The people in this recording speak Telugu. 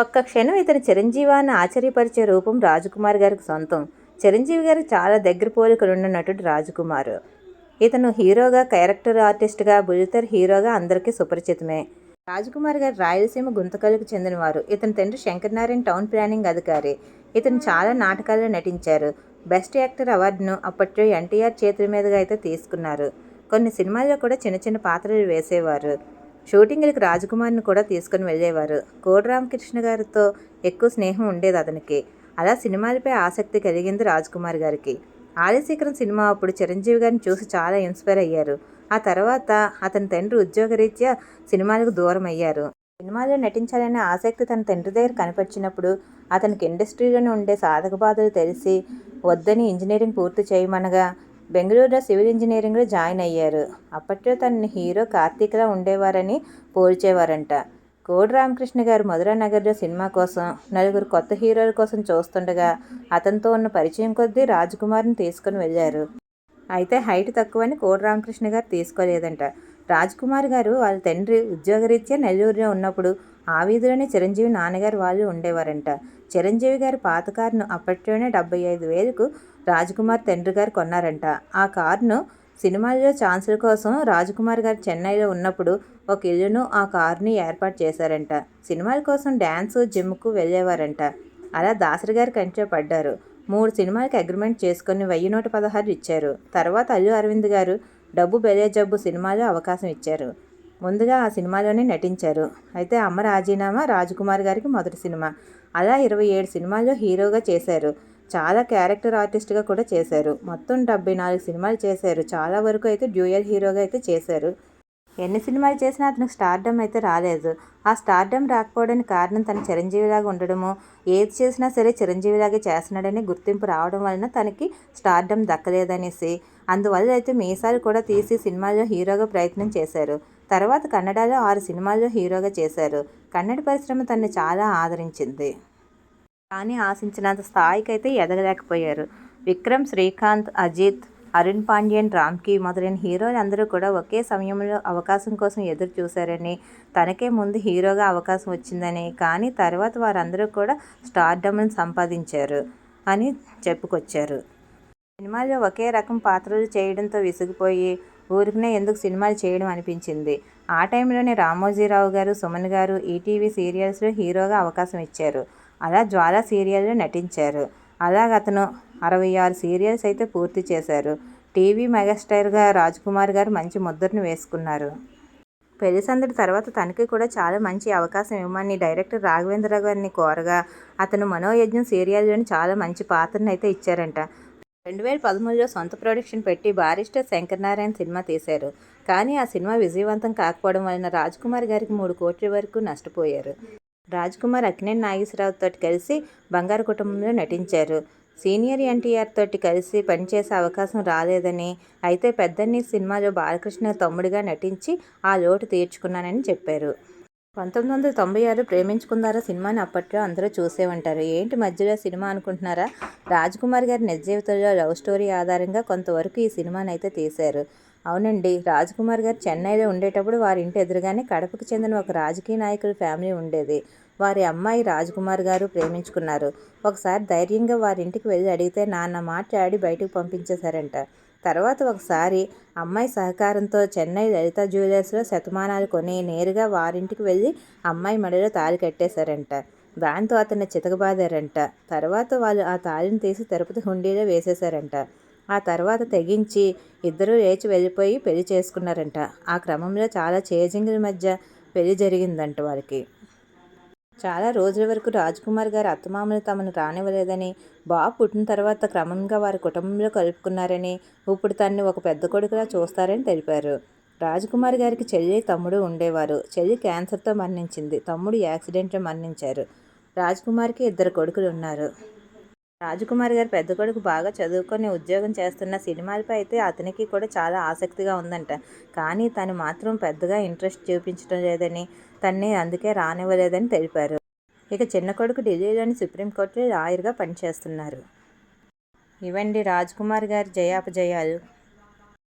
ఒక్క క్షణం ఇతని చిరంజీవాన్ని ఆశ్చర్యపరిచే రూపం రాజకుమార్ గారికి సొంతం. చిరంజీవి గారు చాలా దగ్గర పోలికలున్న నటుడు రాజకుమార్. ఇతను హీరోగా క్యారెక్టర్ ఆర్టిస్ట్గా బుజితర్ హీరోగా అందరికీ సుపరిచితమే. రాజకుమార్ గారు రాయలసీమ గుంతకల్లుకు చెందినవారు. ఇతని తండ్రి శంకరనారాయణ టౌన్ ప్లానింగ్ అధికారి. ఇతను చాలా నాటకాల్లో నటించారు. బెస్ట్ యాక్టర్ అవార్డును అప్పట్లో ఎన్టీఆర్ చేతుల మీదుగా అయితే తీసుకున్నారు. కొన్ని సినిమాల్లో కూడా చిన్న చిన్న పాత్రలు వేసేవారు. షూటింగ్లకు రాజకుమార్ని కూడా తీసుకుని వెళ్ళేవారు. కోడి రామకృష్ణ గారితో ఎక్కువ స్నేహం ఉండేది అతనికి. అలా సినిమాలపై ఆసక్తి కలిగింది రాజకుమార్ గారికి. ఆదిశేఖరం సినిమా అప్పుడు చిరంజీవి గారిని చూసి చాలా ఇన్స్పైర్ అయ్యారు. ఆ తర్వాత అతని తండ్రి ఉద్యోగరీత్యా సినిమాలకు దూరం అయ్యారు సినిమాలో నటించాలనే ఆసక్తి తన తండ్రి దగ్గర కనిపించినప్పుడు అతనికి ఇండస్ట్రీలోనే ఉండే సాధక బాధలు తెలిసి వద్దని ఇంజనీరింగ్ పూర్తి చేయమనగా బెంగళూరులో సివిల్ ఇంజనీరింగ్లో జాయిన్ అయ్యారు. అప్పట్లో తన హీరో కార్తీక్లా ఉండేవారని పోల్చేవారంట. కోడి రామకృష్ణ గారు మధురా నగర్లో సినిమా కోసం నలుగురు కొత్త హీరోల కోసం చూస్తుండగా అతనితో ఉన్న పరిచయం కొద్దీ రాజ్కుమార్ని తీసుకుని వెళ్ళారు. అయితే హైట్ తక్కువని కోడి రామకృష్ణ గారు తీసుకోలేదంట. రాజ్కుమార్ గారు వాళ్ళ తండ్రి ఉద్యోగరీత్యా నెల్లూరులో ఉన్నప్పుడు ఆ వీధిలోనే చిరంజీవి నాన్నగారు వాళ్ళు ఉండేవారంట. చిరంజీవి గారి పాత కారును అప్పట్లోనే డెబ్బై ఐదు వేలకు రాజ్కుమార్ తండ్రి గారు కొన్నారంట. ఆ కారును సినిమాల్లో ఛాన్సుల కోసం రాజకుమార్ గారు చెన్నైలో ఉన్నప్పుడు ఒక ఇల్లును ఆ కారుని ఏర్పాటు చేశారంట. సినిమాల కోసం డ్యాన్స్ జిమ్కు వెళ్ళేవారంట. అలా దాసరి గారి కంట్లో పడ్డారు. మూడు సినిమాలకు అగ్రిమెంట్ చేసుకుని వెయ్యి నూట పదహారు ఇచ్చారు. తర్వాత అల్లు అరవింద్ గారు డబ్బు బెలే జబ్బు సినిమాలో అవకాశం ఇచ్చారు. ముందుగా ఆ సినిమాలోనే నటించారు. అయితే అమ్మ రాజీనామా రాజకుమార్ గారికి మొదటి సినిమా. అలా ఇరవై ఏడు సినిమాల్లో హీరోగా చేశారు. చాలా క్యారెక్టర్ ఆర్టిస్ట్గా కూడా చేశారు. మొత్తం డెబ్బై నాలుగు సినిమాలు చేశారు. చాలా వరకు అయితే డ్యూయల్ హీరోగా అయితే చేశారు. ఎన్ని సినిమాలు చేసినా అతనికి స్టార్డమ్ అయితే రాలేదు. ఆ స్టార్డమ్ రాకపోవడానికి కారణం తన చిరంజీవిలాగా ఉండడము ఏది చేసినా సరే చిరంజీవిలాగే చేస్తున్నాడని గుర్తింపు రావడం వలన తనకి స్టార్డమ్ దక్కలేదనేసి అందువల్ల అయితే మీసాలు కూడా తీసి సినిమాల్లో హీరోగా ప్రయత్నం చేశారు. తర్వాత కన్నడలో ఆరు సినిమాల్లో హీరోగా చేశారు. కన్నడ పరిశ్రమ తనని చాలా ఆదరించింది. కానీ ఆశించినంత స్థాయికి అయితే ఎదగలేకపోయారు. విక్రమ్ శ్రీకాంత్ అజిత్ అరుణ్ పాండ్యన్ రామ్కి మొదలైన హీరోలు అందరూ కూడా ఒకే సమయంలో అవకాశం కోసం ఎదురు చూశారని తనకే ముందు హీరోగా అవకాశం వచ్చిందని కానీ తర్వాత వారందరూ కూడా స్టార్డమ్ని సంపాదించారు అని చెప్పుకొచ్చారు. సినిమాల్లో ఒకే రకం పాత్రలు చేయడంతో విసిగిపోయి ఊరికనే ఎందుకు సినిమాలు చేయడం అనిపించింది. ఆ టైంలోనే రామోజీరావు గారు సుమన్ గారు ఈటీవీ సీరియల్స్లో హీరోగా అవకాశం ఇచ్చారు. అలా జ్వాల సీరియల్లో నటించారు. అలాగ అతను అరవై ఆరు సీరియల్స్ అయితే పూర్తి చేశారు. టీవీ మెగాస్టార్గా రాజ్కుమార్ గారు మంచి ముద్రను వేసుకున్నారు. పెళ్ళి సందడి తర్వాత తనకి కూడా చాలా మంచి అవకాశం ఇవ్వమని డైరెక్టర్ రాఘవేంద్ర గారిని కోరగా అతను మనోయజ్ఞం సీరియల్లోని చాలా మంచి పాత్రను అయితే ఇచ్చారంట. రెండు వేల పదమూడులో సొంత ప్రొడక్షన్ పెట్టి బారిస్టర్ శంకరనారాయణ సినిమా తీశారు. కానీ ఆ సినిమా విజయవంతం కాకపోవడం వలన రాజ్కుమార్ గారికి మూడు కోట్ల వరకు నష్టపోయారు. రాజ్కుమార్ అక్కినేని నాగేశ్వరరావుతో కలిసి బంగారు కుటుంబంలో నటించారు. సీనియర్ ఎన్టీఆర్ తోటి కలిసి పనిచేసే అవకాశం రాలేదని అయితే పెద్దన్ని సినిమాలో బాలకృష్ణ తమ్ముడిగా నటించి ఆ లోటు తీర్చుకున్నానని చెప్పారు. పంతొమ్మిది వందల తొంభై ఆరు ప్రేమించుకుందారా సినిమాని అప్పట్లో అందరూ చూసే ఉంటారు ఏంటి మధ్యలో సినిమా అనుకుంటున్నారా? రాజ్కుమార్ గారి నిజ జీవితంలో లవ్ స్టోరీ ఆధారంగా కొంతవరకు ఈ సినిమాని అయితే తీశారు. అవునండి రాజ్కుమార్ గారు చెన్నైలో ఉండేటప్పుడు వారి ఇంటి ఎదురుగానే కడపకు చెందిన ఒక రాజకీయ నాయకుల ఫ్యామిలీ ఉండేది. వారి అమ్మాయి రాజ్కుమార్ గారు ప్రేమించుకున్నారు. ఒకసారి ధైర్యంగా వారి ఇంటికి వెళ్ళి అడిగితే నాన్న మాట్లాడి బయటకు పంపించేశారంట. తర్వాత ఒకసారి అమ్మాయి సహకారంతో చెన్నై లలిత జ్యువెలర్స్లో శతమానాలు కొని నేరుగా వారింటికి వెళ్ళి అమ్మాయి మెడలో తాళి కట్టేశారంట. దాంతో అతన్ని చితకబాదారంట. తర్వాత వాళ్ళు ఆ తాళిని తీసి తిరుపతి హుండీలో వేసేశారంట. ఆ తర్వాత తెగించి ఇద్దరూ లేచి వెళ్ళిపోయి పెళ్ళి చేసుకున్నారంట. ఆ క్రమంలో చాలా చేజింగుల మధ్య పెళ్ళి జరిగిందంట వారికి చాలా రోజుల వరకు రాజ్కుమార్ గారు అత్తమామలు తమను రానివ్వలేదని బాబు పుట్టిన తర్వాత క్రమంగా వారి కుటుంబంలో కలుపుకున్నారని ఇప్పుడు తన్ని ఒక పెద్ద కొడుకులా చూస్తారని తెలిపారు. రాజ్కుమార్ గారికి చెల్లి తమ్ముడు ఉండేవారు. చెల్లి క్యాన్సర్తో మరణించింది. తమ్ముడు యాక్సిడెంట్లో మరణించారు. రాజ్కుమార్కి ఇద్దరు కొడుకులు ఉన్నారు. రాజకుమారి గారు పెద్ద కొడుకు బాగా చదువుకొని ఉద్యోగం చేస్తున్న సినిమాలపై అయితే అతనికి కూడా చాలా ఆసక్తిగా ఉందంట. కానీ తను మాత్రం పెద్దగా ఇంట్రెస్ట్ చూపించడం లేదని తన్ని అందుకే రానివ్వలేదని తెలిపారు. ఇక చిన్న కొడుకు ఢిల్లీలోని సుప్రీంకోర్టులో లాయర్గా పనిచేస్తున్నారు. ఇవండి రాజ్కుమార్ గారి జయాపజయాలు.